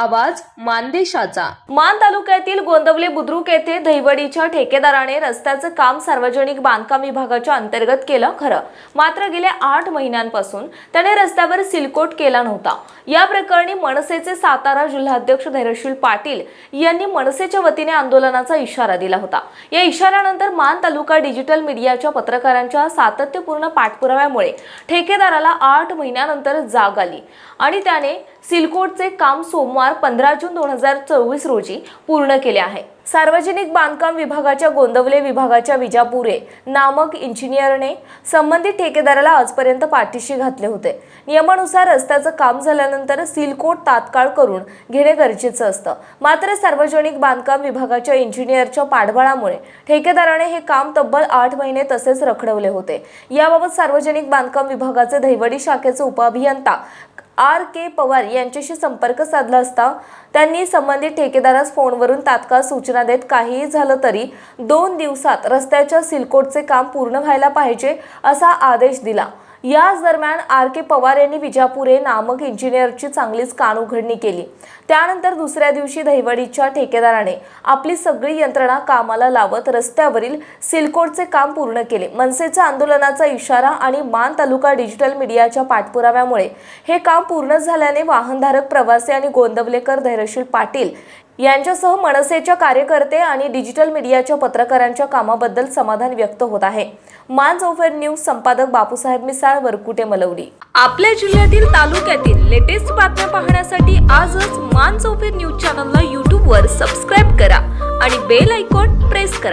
आवाज मानदेशाचा. मान तालुक्यातील गोंदवले बुद्रुक येथे दहिवडीच्या ठेकेदाराने रस्त्याचं काम सार्वजनिक बांधकाम विभागाच्या अंतर्गत केलं खरं. मात्र गेल्या आठ महिन्यांपासून त्याने रस्त्यावर सिलकोट केला नव्हता. या प्रकरणी मनसेचे सातारा जिल्हाध्यक्ष धैर्यशील पाटील यांनी मनसेच्या वतीने आंदोलनाचा इशारा दिला होता. या इशाऱ्यानंतर मान तालुका डिजिटल मीडियाच्या पत्रकारांच्या सातत्यपूर्ण पाठपुराव्यामुळे ठेकेदाराला आठ महिन्यानंतर जाग आली आणि त्याने सिलकोटचे काम सोमवार पंधरा जून दोन हजार चोवीस रोजी पूर्ण केले आहे. सार्वजनिक बांधकाम विभागाच्या गोंदवले विभागाच्या विजापुरे नामक इंजिनियरने संबंधित ठेकेदाराला आजपर्यंत पाठीशी घातले होते. नियमानुसार रस्त्याचं काम झाल्यानंतर सिलकोट तात्काळ करून घेणे गरजेचं असतं. मात्र सार्वजनिक बांधकाम विभागाच्या इंजिनियरच्या पाठबळामुळे ठेकेदाराने हे काम तब्बल आठ महिने तसेच रखडवले होते. याबाबत सार्वजनिक बांधकाम विभागाचे दहिवडी शाखेचे उपअभियंता आर के पवार यांच्याशी संपर्क साधला असता त्यांनी संबंधित ठेकेदारास फोनवरून तात्काळ सूचना देत काहीही झालं तरी दोन दिवसात रस्त्याच्या सिलकोटचे काम पूर्ण व्हायला पाहिजे असा आदेश दिला. याच दरम्यान आर के पवार यांनी विजापुरे नामक इंजिनियरची चांगलीच कान उघडणी केली. त्यानंतर दुसऱ्या दिवशी दहिवडीच्या ठेकेदाराने आपली सगळी यंत्रणा कामाला लावत रस्त्यावरील सिलकोटचे काम पूर्ण केले. मनसेच्या आंदोलनाचा इशारा आणि मान तालुका डिजिटल मीडियाच्या पाठपुराव्यामुळे हे काम पूर्ण झाल्याने वाहनधारक प्रवासी आणि गोंदवलेकर धैर्यशील पाटील यांच्यासह मनसेच्या कार्यकर्ते आणि डिजिटल मीडियाच्या पत्रकारांच्या कामाबद्दल समाधान व्यक्त होत आहे. मान ओव्हर न्यूज संपादक बापूसाहेब मिसाळ वरकुटे मलवडी आपल्या जिल्ह्यातील तालुक्यातील लेटेस्ट बातम्या पाहण्यासाठी आजच मान ओव्हर न्यूज चॅनलला यूट्यूबवर सबस्क्राईब करा आणि बेल आयकॉन प्रेस करा.